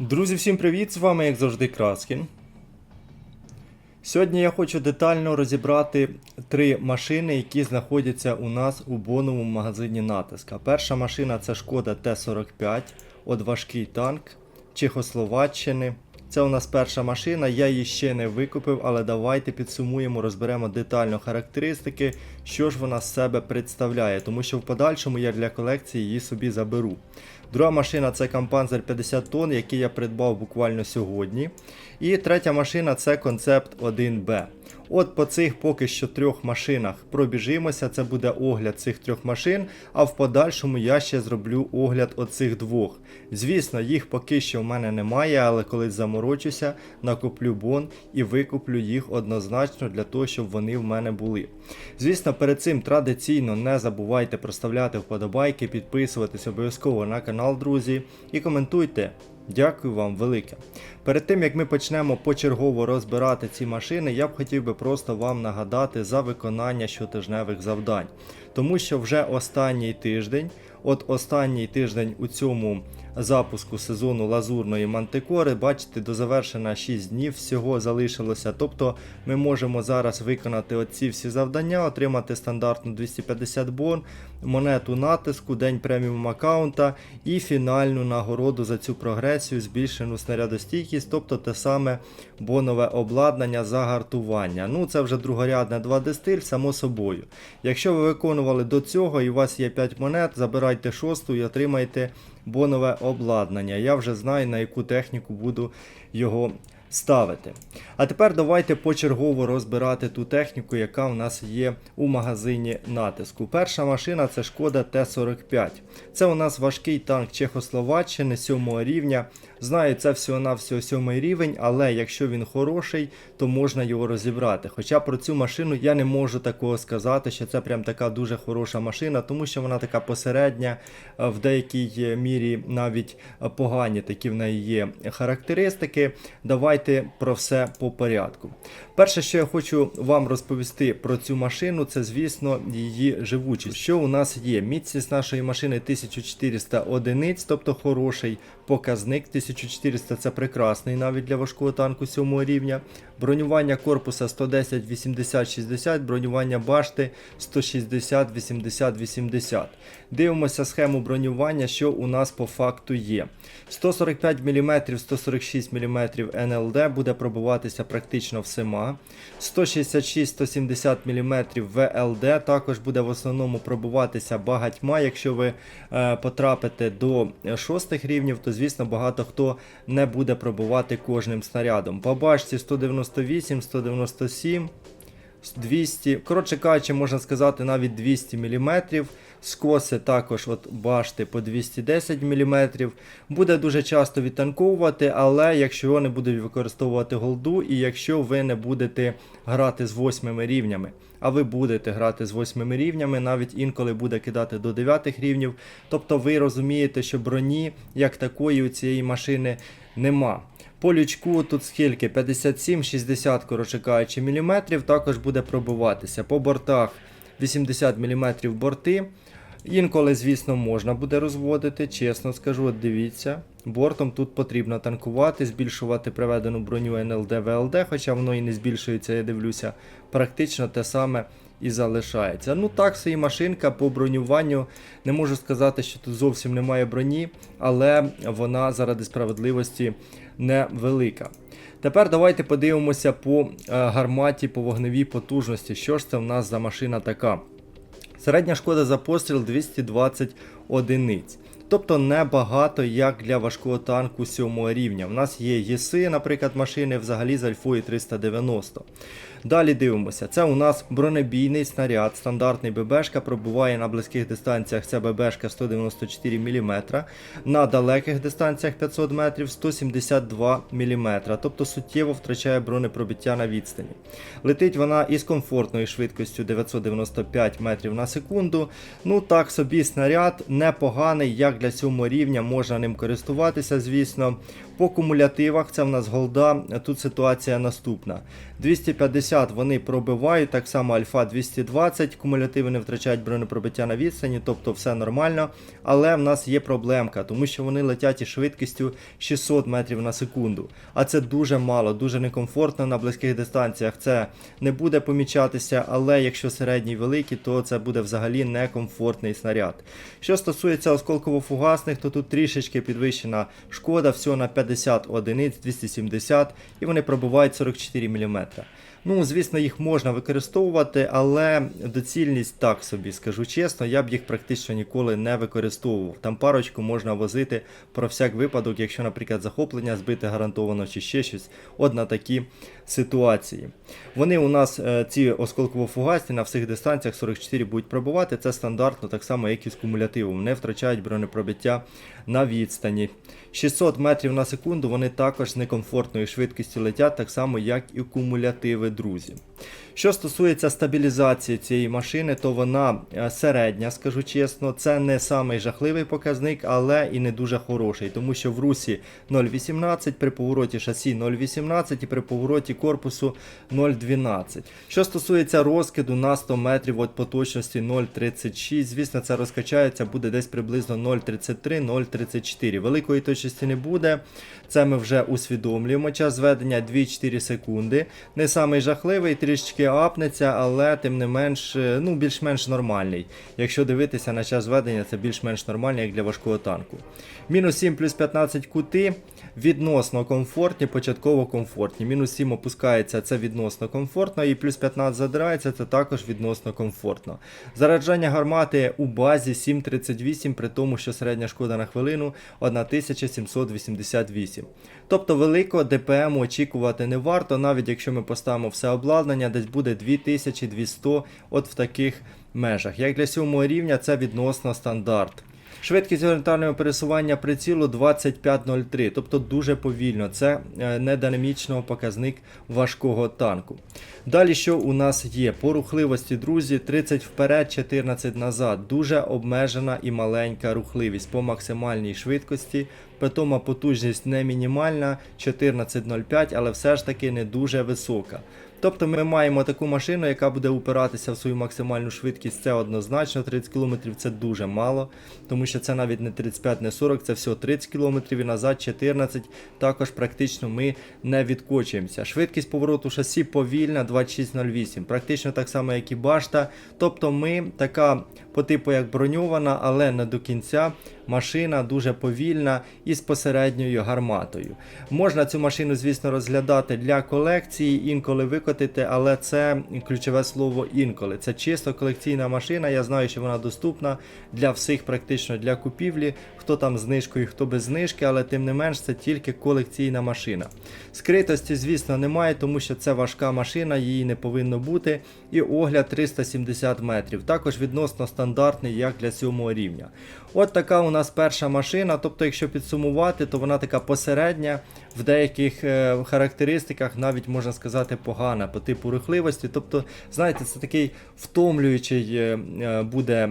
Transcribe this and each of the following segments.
Друзі, всім привіт! З вами, як завжди, Краскін. Сьогодні я хочу детально розібрати три машини, які знаходяться у нас у боновому магазині натиска. Перша машина це Шкода Т-45, от важкий танк Чехословаччини. Це у нас перша машина, я її ще не викупив, але давайте підсумуємо, розберемо детально характеристики, що ж вона з себе представляє, тому що в подальшому я для колекції її собі заберу. Друга машина це Кампанзер 50 тонн, який я придбав буквально сьогодні. І третя машина це концепт 1Б. От по цих поки що трьох машинах пробіжимося. Це буде огляд цих трьох машин, а в подальшому я ще зроблю огляд оцих двох. Звісно, їх поки що в мене немає, але коли заморочуся, накоплю бон і викуплю їх однозначно для того, щоб вони в мене були. Звісно, перед цим традиційно не забувайте проставляти вподобайки, підписуватись обов'язково на канал, друзі, і коментуйте. Дякую вам велике. Перед тим як ми почнемо почергово розбирати ці машини, я б хотів би просто вам нагадати за виконання щотижневих завдань. Тому що вже останній тиждень, от останній тиждень у цьому запуску сезону лазурної мантикори, бачите, до завершення 6 днів всього залишилося. Тобто ми можемо зараз виконати оці всі завдання, отримати стандартну 250 бон, монету натиску, день преміум аккаунта і фінальну нагороду за цю прогресію, збільшену снарядостійкість, тобто те саме бонове обладнання загартування. Ну це вже другорядне 2D стиль, само собою. Якщо ви виконували до цього і у вас є 5 монет, забирайте шосту і отримайте бонове обладнання. Я вже знаю на яку техніку буду його ставити. А тепер давайте почергово розбирати ту техніку, яка в нас є у магазині натиску. Перша машина це Шкода Т-45. Це у нас важкий танк Чехословаччини 7 рівня. Знаю, це всього-навсього 7 рівень, але якщо він хороший, то можна його розібрати. Хоча про цю машину я не можу такого сказати, що це прям така дуже хороша машина, тому що вона така посередня, е, в деякій мірі навіть е, погані такі в неї є характеристики. Давайте про все по порядку. Перше, що я хочу вам розповісти про цю машину, це, звісно, її живучість. Що у нас є? Міцність нашої машини 1400 одиниць, тобто хороший показник. 1400 це прекрасний навіть для важкого танку 7 рівня. Бронювання корпуса 110, 80, 60, бронювання башти 160, 80, 80. Дивимося схему бронювання, що у нас по факту є. 145 мм, 146 мм НЛД буде пробуватися практично всіма. 166-170 мм ВЛД також буде в основному пробуватися багатьма. Якщо ви е, потрапите до шостих рівнів, то звісно багато хто не буде пробувати кожним снарядом. По башті 198, 197. 200, коротше кажучи, можна сказати, навіть 200 мм. Скоси також от башти по 210 мм. Буде дуже часто відтанковувати, але якщо вони будуть використовувати голду, і якщо ви не будете грати з 8 рівнями, а ви будете грати з 8 рівнями, навіть інколи буде кидати до 9 рівнів. Тобто ви розумієте, що броні як такої у цієї машини нема. По лючку тут скільки? 57-60, коротше кажучи, міліметрів також буде пробиватися. По бортах 80 мм борти. Інколи, звісно, можна буде розводити, чесно скажу, от дивіться. Бортом тут потрібно танкувати, збільшувати приведену броню НЛД ВЛД, хоча воно і не збільшується, я дивлюся, практично те саме і залишається. Ну так, свої машинка по бронюванню. Не можу сказати, що тут зовсім немає броні, але вона заради справедливості невелика. Тепер давайте подивимося по е, гарматі, по вогневій потужності. Що ж це в нас за машина така? Середня шкода за постріл 220 одиниць. Тобто небагато як для важкого танку 7 рівня. У нас є ЄСи, наприклад, машини взагалі з альфою 390. Далі дивимося. Це у нас бронебійний снаряд, стандартний ББшка, пробуває на близьких дистанціях ця ББшка 194 мм, на далеких дистанціях 500 метрів 172 мм, тобто суттєво втрачає бронепробиття на відстані. Летить вона із комфортною швидкістю 995 метрів на секунду. Ну так собі снаряд непоганий, як для 7 рівня можна ним користуватися, звісно. По кумулятивах це в нас голда. Тут ситуація наступна: 250 вони пробивають, так само Альфа 220, кумулятиви не втрачають бронепробиття на відстані, тобто все нормально. Але в нас є проблемка, тому що вони летять із швидкістю 600 метрів на секунду. А це дуже мало, дуже некомфортно на близьких дистанціях. Це не буде помічатися, але якщо середній великий, то це буде взагалі некомфортний снаряд. Що стосується осколково-фугасних, то тут трішечки підвищена шкода, всього на 50 одиниць, 270, і вони пробувають 44 мм. Ну, звісно, їх можна використовувати, але доцільність так собі, скажу чесно, я б їх практично ніколи не використовував. Там парочку можна возити про всяк випадок, якщо, наприклад, захоплення збити гарантовано чи ще щось. От на такі ситуації. Вони у нас, е, ці осколково-фугасні, на всіх дистанціях 44 будуть пробувати. Це стандартно, так само, як і з кумулятивом. Не втрачають бронепробиття на відстані. 600 метрів на секунду вони також з некомфортною швидкістю летять, так само, як і кумулятиви, друзі. Що стосується стабілізації цієї машини, то вона е, середня, скажу чесно. Це не самий жахливий показник, але і не дуже хороший, тому що в русі 0,18, при повороті шасі 0,18 і при повороті корпусу 0,12. Що стосується розкиду на 100 метрів від поточності 0,36, звісно, це розкачається, буде десь приблизно 0,33-0,34. Великої точності не буде. Це ми вже усвідомлюємо. Час зведення 2-4 секунди. Не самий жахливий, трішечки апнеться, але тим не менш, е, ну, більш-менш нормальний. Якщо дивитися на час зведення, це більш-менш нормальний, як для важкого танку. Мінус 7 плюс 15 кути. Відносно комфортні, початково комфортні. Мінус 7 опускається, це відносно комфортно, і плюс 15 задирається, це також відносно комфортно. Зараджання гармати у базі 7,38, при тому, що середня шкода на хвилину 1788. Тобто великого ДПМ очікувати не варто, навіть якщо ми поставимо все обладнання, десь буде 2200 от в таких межах. Як для сьомого рівня, це відносно стандарт. Швидкість горизонтального пересування прицілу 25.03, тобто дуже повільно. Це е, не динамічного показник важкого танку. Далі, що у нас є? По рухливості, друзі, 30 вперед, 14 назад. Дуже обмежена і маленька рухливість по максимальній швидкості. Питома потужність не мінімальна, 14.05, але все ж таки не дуже висока. Тобто ми маємо таку машину, яка буде упиратися в свою максимальну швидкість. Це однозначно 30 км це дуже мало, тому що це навіть не 35, не 40, це всього 30 км і назад 14. Також практично ми не відкочуємося. Швидкість повороту шасі повільна 2608, практично так само, як і башта. Тобто ми така по типу як броньована, але не до кінця. Машина дуже повільна і з посередньою гарматою. Можна цю машину, звісно, розглядати для колекції, інколи викотити, але це ключове слово інколи. Це чисто колекційна машина. Я знаю, що вона доступна для всіх, практично для купівлі. Хто там знижкою, хто без знижки, але тим не менш це тільки колекційна машина. Скритості, звісно, немає, тому що це важка машина, її не повинно бути. І огляд 370 метрів. Також відносно стандартний, як для сьомого рівня. От така у нас перша машина. Тобто, якщо підсумувати, то вона така посередня, в деяких е, характеристиках навіть можна сказати погана по типу рухливості. Тобто, знаєте, це такий втомлюючий е, е, буде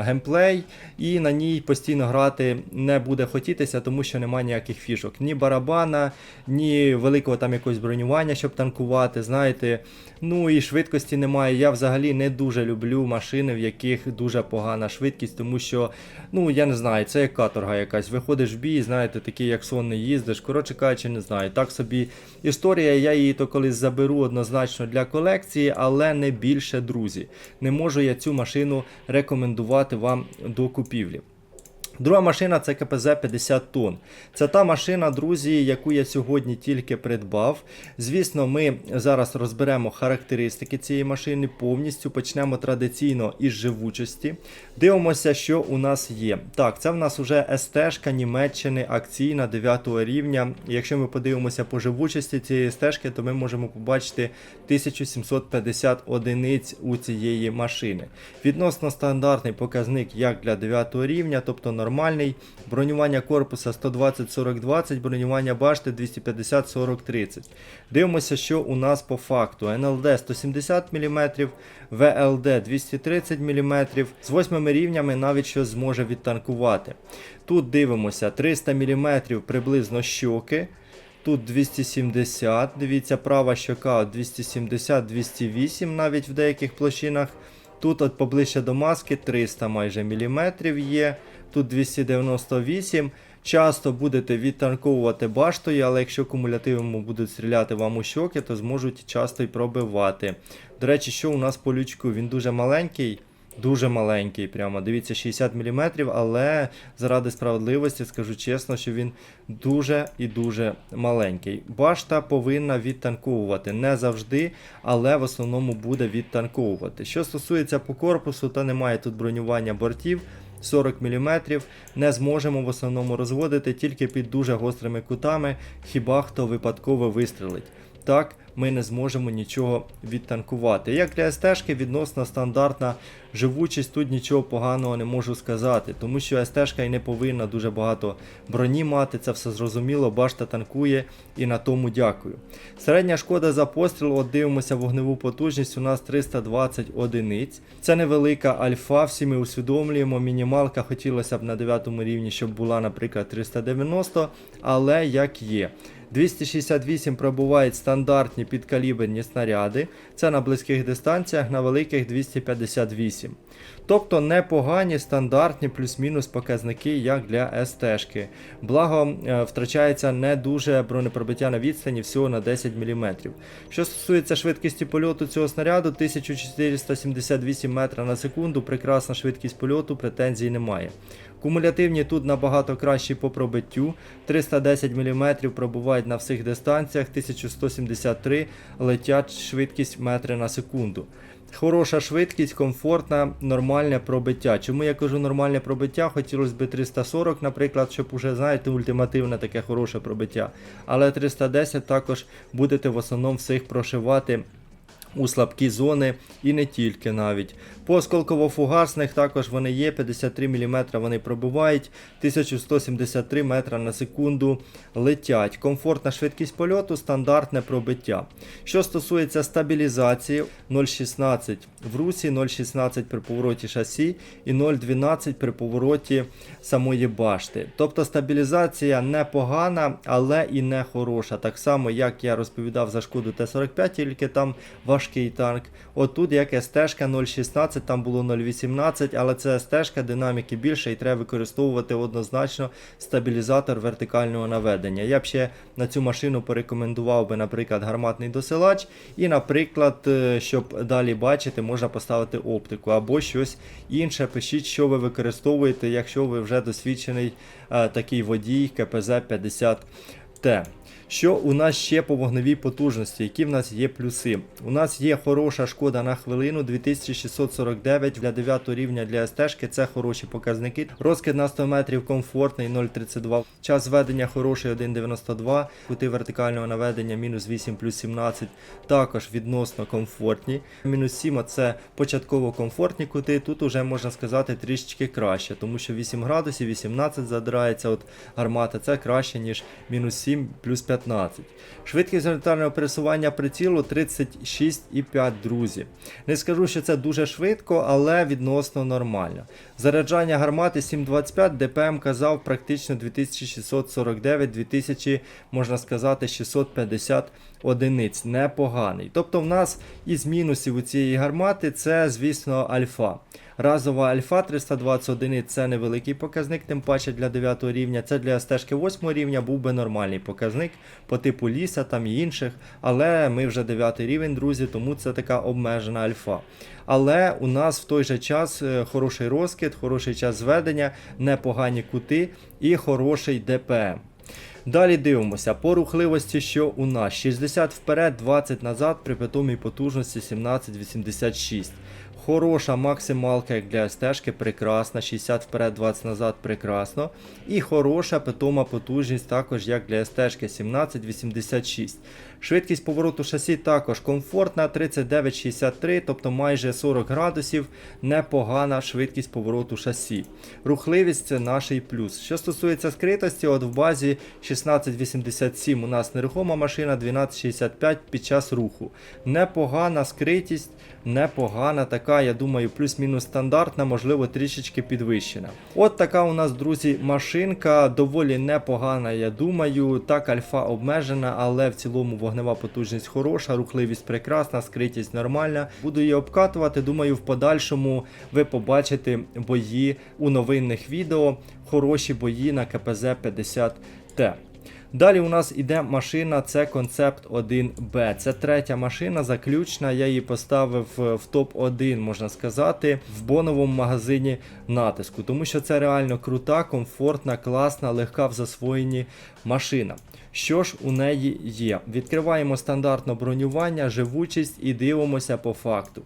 геймплей, і на ній постійно грати не буде хотітися, тому що немає ніяких фішок. Ні барабана, ні великого там якогось бронювання, щоб танкувати. Знаєте, ну і швидкості немає. Я взагалі не дуже люблю машини, в яких дуже погана швидкість, тому що, ну я не знаю, це як каторга якась. Виходиш в бій, знаєте, такий як сонний їздиш. Коротше кажучи, не знаю. Так собі історія, я її то колись заберу однозначно для колекції, але не більше, друзі. Не можу я цю машину рекомендувати вам до купівлі. Друга машина це КПЗ 50 тонн. Це та машина, друзі, яку я сьогодні тільки придбав. Звісно, ми зараз розберемо характеристики цієї машини повністю. Почнемо традиційно із живучості. Дивимося, що у нас є. Так, це в нас вже СТ-шка Німеччини акційна 9 рівня. Якщо ми подивимося по живучості цієї стежки, то ми можемо побачити 1750 одиниць у цієї машини. Відносно стандартний показник як для 9 рівня, тобто нормальний. Бронювання корпуса 120-40-20, бронювання башти 250-40-30. Дивимося, що у нас по факту. НЛД 170 мм, ВЛД 230 мм. З 8 рівнями навіть щось зможе відтанкувати. Тут дивимося 300 мм приблизно щоки. Тут 270, дивіться, права щока 270-208 навіть в деяких площинах. Тут от поближче до маски 300 майже міліметрів є. Тут 298. Часто будете відтанковувати баштою, але якщо кумулятивами будуть стріляти вам у щоки, то зможуть часто й пробивати. До речі, що у нас по лючку? Він дуже маленький. Дуже маленький, прямо дивіться, 60 мм, але заради справедливості скажу чесно, що він дуже і дуже маленький. Башта повинна відтанковувати не завжди, але в основному буде відтанковувати. Що стосується по корпусу, то немає тут бронювання бортів. 40 мм не зможемо в основному розводити тільки під дуже гострими кутами, хіба хто випадково вистрелить. Так, ми не зможемо нічого відтанкувати. Як для СТ-шки відносно стандартна живучість, тут нічого поганого не можу сказати, тому що СТ-шка і не повинна дуже багато броні мати, це все зрозуміло, башта танкує і на тому дякую. Середня шкода за постріл, от дивимося вогневу потужність, у нас 320 одиниць. Це невелика альфа, всі ми усвідомлюємо, мінімалка хотілося б на 9 рівні, щоб була, наприклад, 390, але як є. 268 пробувають стандартні підкаліберні снаряди, це на близьких дистанціях, на великих 258. Тобто непогані стандартні плюс-мінус показники, як для СТ-шки. Благо е, втрачається не дуже бронепробиття на відстані всього на 10 мм. Що стосується швидкості польоту цього снаряду, 1478 метра на секунду, прекрасна швидкість польоту, претензій немає. Кумулятивні тут набагато кращі по пробиттю. 310 мм пробувають на всіх дистанціях, 1173 летять швидкість метри на секунду. Хороша швидкість, комфортна, нормальне пробиття. Чому я кажу нормальне пробиття? Хотілося б 340, наприклад, щоб уже, знаєте, ультимативне таке хороше пробиття. Але 310 також будете в основному всіх прошивати. У слабкі зони і не тільки навіть. По осколково-фугасних також вони є, 53 мм вони пробувають, 1173 метра на секунду летять. Комфортна швидкість польоту, стандартне пробиття. Що стосується стабілізації, 0,16 в русі, 0,16 при повороті шасі і 0,12 при повороті самої башти. Тобто стабілізація непогана, але і не хороша. Так само, як я розповідав за шкоду Т-45, тільки там важкий танк. Отут як СТ-шка 0,16, там було 0,18, але це СТ-шка, динаміки більше і треба використовувати однозначно стабілізатор вертикального наведення. Я б ще на цю машину порекомендував би, наприклад, гарматний досилач. І, наприклад, е, щоб далі бачити, можна поставити оптику або щось інше. Пишіть, що ви використовуєте, якщо ви вже досвідчений е, такий водій КПЗ 50Т. Що у нас ще по вогневій потужності? Які в нас є плюси? У нас є хороша шкода на хвилину 2649 для 9 рівня для СТ-шки, це хороші показники. Розкид на 100 метрів комфортний 0,32. Час ведення хороший 1,92. Кути вертикального наведення мінус 8 плюс 17 також відносно комфортні. Мінус 7 це початково комфортні кути. Тут уже можна сказати трішечки краще, тому що 8 градусів, 18 задирається от гармата. Це краще, ніж мінус 7 плюс 15. Швидкість горизонтального пересування прицілу 36,5, друзі. Не скажу, що це дуже швидко, але відносно нормально. Заряджання гармати 7,25, ДПМ казав практично 2649, 2000, можна сказати, 650 одиниць. Непоганий. Тобто в нас із мінусів у цієї гармати це, звісно, альфа. Разова альфа 320 одиниць це невеликий показник, тим паче для 9 рівня. Це для стежки 8 рівня був би нормальний показник по типу ліса там і інших. Але ми вже 9 рівень, друзі, тому це така обмежена альфа. Але у нас в той же час е, хороший розкид, хороший час зведення, непогані кути і хороший ДПМ. Далі дивимося по рухливості, що у нас 60 вперед, 20 назад при питомій потужності 1786. Хороша максималка, як для стежки, прекрасна. 60 вперед, 20 назад, прекрасно. І хороша питома потужність також, як для стежки 1786. Швидкість повороту шасі також комфортна, 39,63, тобто майже 40 градусів. Непогана швидкість повороту шасі. Рухливість це наш плюс. Що стосується скритості, от в базі 1687 у нас нерухома машина, 1265 під час руху. Непогана скритість, непогана така я думаю, плюс-мінус стандартна, можливо, трішечки підвищена. От така у нас, друзі, машинка, доволі непогана, я думаю. Так, альфа обмежена, але в цілому вогнева потужність хороша, рухливість прекрасна, скритість нормальна. Буду її обкатувати. Думаю, в подальшому ви побачите бої у новинних відео. Хороші бої на КПЗ 50Т. Далі у нас іде машина, це концепт 1Б. Це третя машина, заключна. Я її поставив е, в топ-1, можна сказати, в боновому магазині натиску. Тому що це реально крута, комфортна, класна, легка в засвоєнні машина. Що ж у неї є? Відкриваємо стандартне бронювання, живучість і дивимося по факту.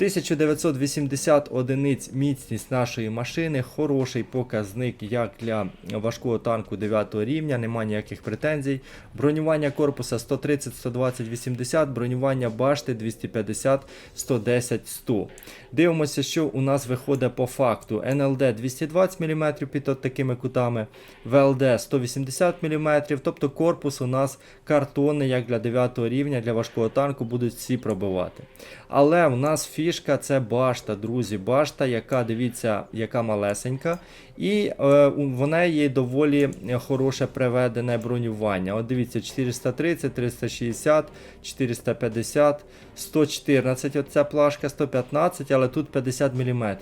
1980 одиниць міцність нашої машини, хороший показник як для важкого танку 9 рівня, немає ніяких претензій. Бронювання корпуса 130, 120, 80, бронювання башти 250, 110, 100. Дивимося, що у нас виходить по факту. НЛД 220 мм під от такими кутами, ВЛД 180 мм, тобто корпус у нас картонний, як для 9 рівня, для важкого танку будуть всі пробивати. Але в нас фішка це башта, друзі. Башта, яка дивіться, яка малесенька. І е, в неї доволі хороше приведене бронювання. От дивіться, 430, 360, 450, 114. Оця плашка 115, але тут 50 мм.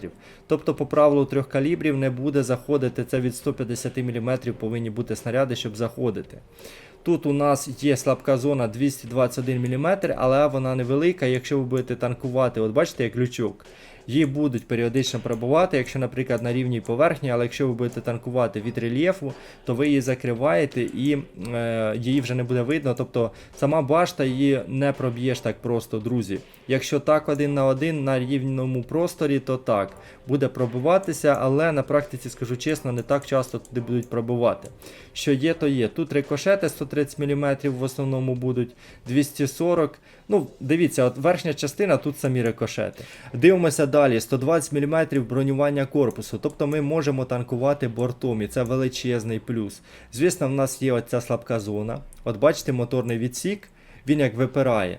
Тобто, по правилу трьох калібрів не буде заходити. Це від 150 мм повинні бути снаряди, щоб заходити. Тут у нас є слабка зона 221 мм, але вона невелика. Якщо ви будете танкувати, от бачите, як лючок. Її будуть періодично пробувати, якщо, наприклад, на рівній поверхні, але якщо ви будете танкувати від рельєфу, то ви її закриваєте і е, її вже не буде видно. Тобто сама башта її не проб'єш так просто, друзі. Якщо так один на один на рівному просторі, то так буде пробиватися, але на практиці, скажу чесно, не так часто туди будуть пробивати. Що є, то є. Тут рикошети 130 мм в основному будуть 240. Ну, дивіться, от верхня частина, тут самі рикошети. Дивимося далі: 120 мм бронювання корпусу. Тобто ми можемо танкувати бортом, і це величезний плюс. Звісно, в нас є оця слабка зона. От бачите, моторний відсік, він як випирає.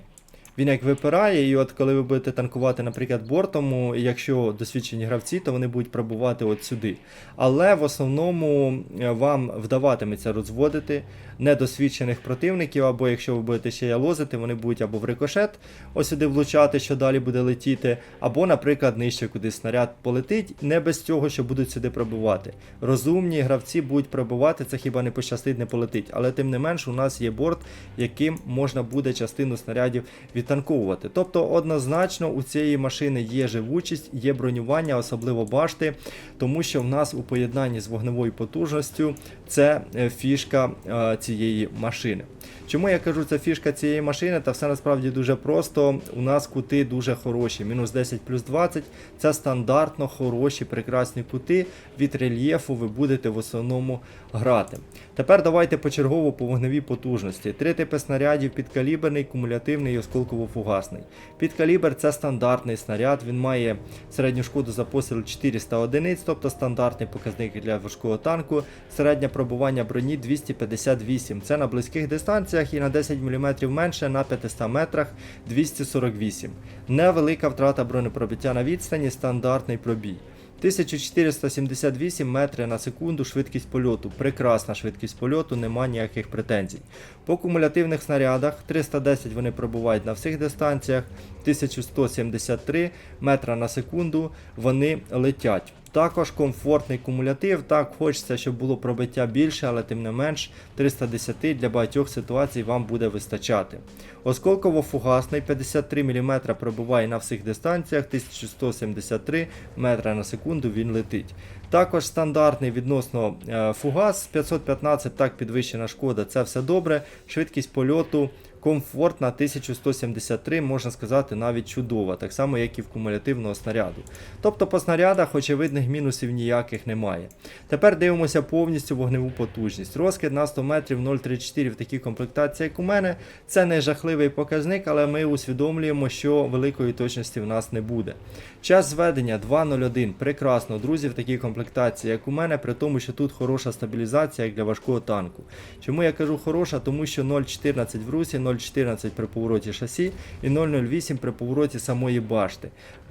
Він як випирає, і от коли ви будете танкувати, наприклад, бортом, якщо досвідчені гравці, то вони будуть пробувати от сюди. Але в основному е, вам вдаватиметься розводити недосвідчених противників, або якщо ви будете ще ялозити, вони будуть або в рикошет ось сюди влучати, що далі буде летіти, або, наприклад, нижче кудись снаряд полетить, не без цього, що будуть сюди пробивати. Розумні гравці будуть пробивати, це хіба не пощастить, не полетить. Але тим не менш, у нас є борт, яким можна буде частину снарядів відтанковувати. Тобто, однозначно, у цієї машини є живучість, є бронювання, особливо башти, тому що в нас у поєднанні з вогневою потужністю це е, фішка е, цієї машини. Чому я кажу, це фішка цієї машини? Та все насправді дуже просто. У нас кути дуже хороші. Мінус 10 плюс 20 це стандартно хороші, прекрасні кути. Від рельєфу ви будете в основному грати. Тепер давайте почергово по вогневій потужності. Три типи снарядів: підкаліберний, кумулятивний і осколково-фугасний. Підкалібр це стандартний снаряд, він має середню шкоду за постріл 400 одиниць, тобто стандартний показник для важкого танку. Середнє пробування броні 258. Це на близьких дистанціях і на 10 мм менше на 500 метрах 248. Невелика втрата бронепробиття на відстані, стандартний пробій. 1478 метри на секунду швидкість польоту. Прекрасна швидкість польоту, нема ніяких претензій. По кумулятивних снарядах 310 вони пробувають на всіх дистанціях, 1173 метра на секунду вони летять. Також комфортний кумулятив. Так, хочеться, щоб було пробиття більше, але тим не менш 310 для багатьох ситуацій вам буде вистачати. Осколково-фугасний 53 мм пробиває на всіх дистанціях, 1173 метра на секунду він летить. Також стандартний відносно е, фугас 515, так підвищена шкода, це все добре. Швидкість польоту комфортна 1173, можна сказати, навіть чудова, так само, як і в кумулятивного снаряду. Тобто по снарядах очевидних мінусів ніяких немає. Тепер дивимося повністю вогневу потужність. Розкид на 100 метрів 0,34 в такій комплектації, як у мене. Це не жахливий показник, але ми усвідомлюємо, що великої точності в нас не буде. Час зведення 2.01. Прекрасно, друзі, в такій комплектації як у мене, при тому, що тут хороша стабілізація як для важкого танку. Чому я кажу хороша? Тому що 0,14 в русі, 0,14 при повороті шасі і 0,08 при повороті самої башти.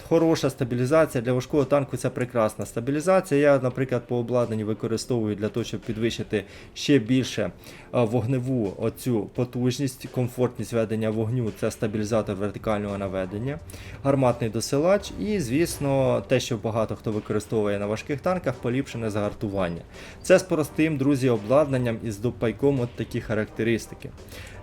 Хороша стабілізація для важкого танку це прекрасна стабілізація. Я, наприклад, по обладнанню використовую для того, щоб підвищити ще більше вогневу оцю потужність, комфортність ведення вогню це стабілізатор вертикального наведення, гарматний досилач і, звісно, те, що багато хто використовує на важких танках, поліпшене загартування. Це з простим, друзі, обладнанням із допайком от такі характеристики.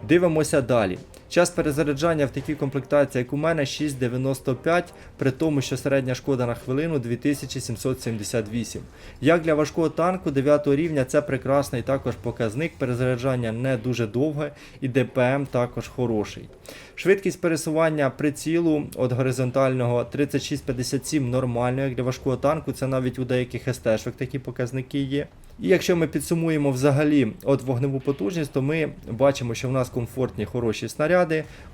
Дивимося далі. Час перезаряджання в такій комплектації, як у мене, 6,95, при тому, що середня шкода на хвилину 2778. Як для важкого танку 9 рівня це прекрасний також показник. Перезаряджання не дуже довге і ДПМ також хороший. Швидкість пересування прицілу від горизонтального 36-57 нормально, як для важкого танку, це навіть у деяких СТ-шок такі показники є. І якщо ми підсумуємо взагалі от вогневу потужність, то ми бачимо, що в нас комфортні хороші снаряди,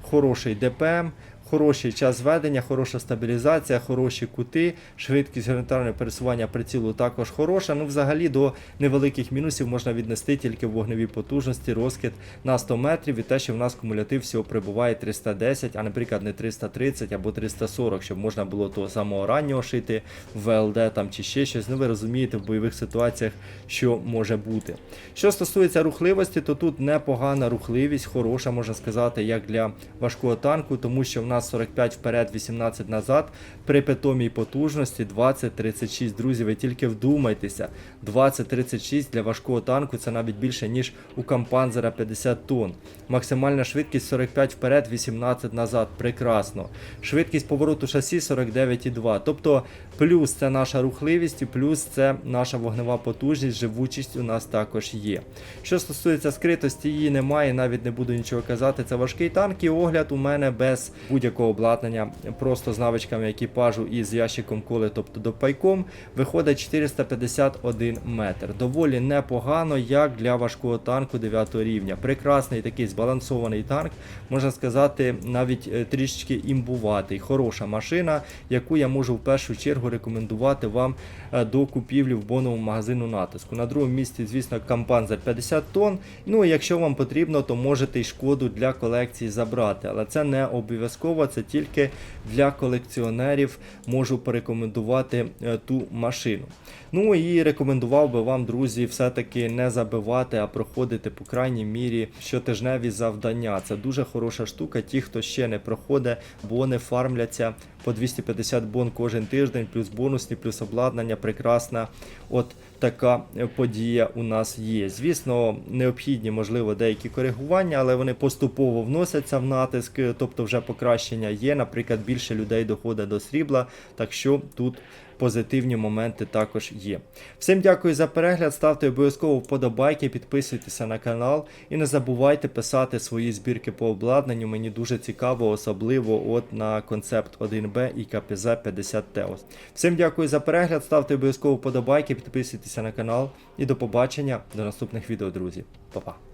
хороший ДПМ, хороший час ведення, хороша стабілізація, хороші кути, швидкість горизонтального пересування прицілу також хороша. Ну, взагалі до невеликих мінусів можна віднести тільки в вогневій потужності розкид на 100 метрів і те, що в нас кумулятив всього прибуває 310, а наприклад не 330 або 340, щоб можна було того самого раннього шити в ВЛД там чи ще щось. Ну ви розумієте в бойових ситуаціях, що може бути. Що стосується рухливості, то тут непогана рухливість, хороша, можна сказати, як для важкого танку, тому що в нас 45 вперед, 18 назад. При питомій потужності 20-36. Друзі, ви тільки вдумайтеся. 20-36 для важкого танку це навіть більше, ніж у Кампанзера 50 тонн. Максимальна швидкість 45 вперед, 18 назад. Прекрасно. Швидкість повороту шасі 49,2. Тобто плюс це наша рухливість, і плюс це наша вогнева потужність, живучість у нас також є. Що стосується скритості, її немає, навіть не буду нічого казати. Це важкий танк і огляд у мене без будь-якого обладнання, просто з навичками екіпажу і з ящиком коли, тобто допайком, виходить 451 метр. Доволі непогано, як для важкого танку 9 рівня. Прекрасний такий збалансований танк, можна сказати, навіть е, трішечки імбуватий. Хороша машина, яку я можу в першу чергу рекомендувати вам е, до купівлі в боновому магазину натиску. На другому місці, звісно, Кампанзер 50 тонн. Ну і якщо вам потрібно, то можете й шкоду для колекції забрати. Але це не обов'язково, це тільки для колекціонерів можу порекомендувати е, ту машину. Ну і рекомендував би вам, друзі, все-таки не забивати, а проходити, по крайній мірі, щотижневі завдання. Це дуже хороша штука. Ті, хто ще не проходить, бони фармляться по 250 бон кожен тиждень, плюс бонусні, плюс обладнання. Прекрасна. От така е, подія у нас є. Звісно, необхідні, можливо, деякі коригування, але вони поступово вносяться в натиск, е, тобто вже покращення є. Наприклад, більше людей доходить до срібла, так що тут позитивні моменти також є. Всім дякую за перегляд, ставте обов'язково вподобайки, підписуйтеся на канал і не забувайте писати свої збірки по обладнанню. Мені дуже цікаво, особливо от на концепт 1Б і КПЗ 50 Теос. Всім дякую за перегляд, ставте обов'язково вподобайки, підписуйтеся на канал і до побачення до наступних відео, друзі. Па-па.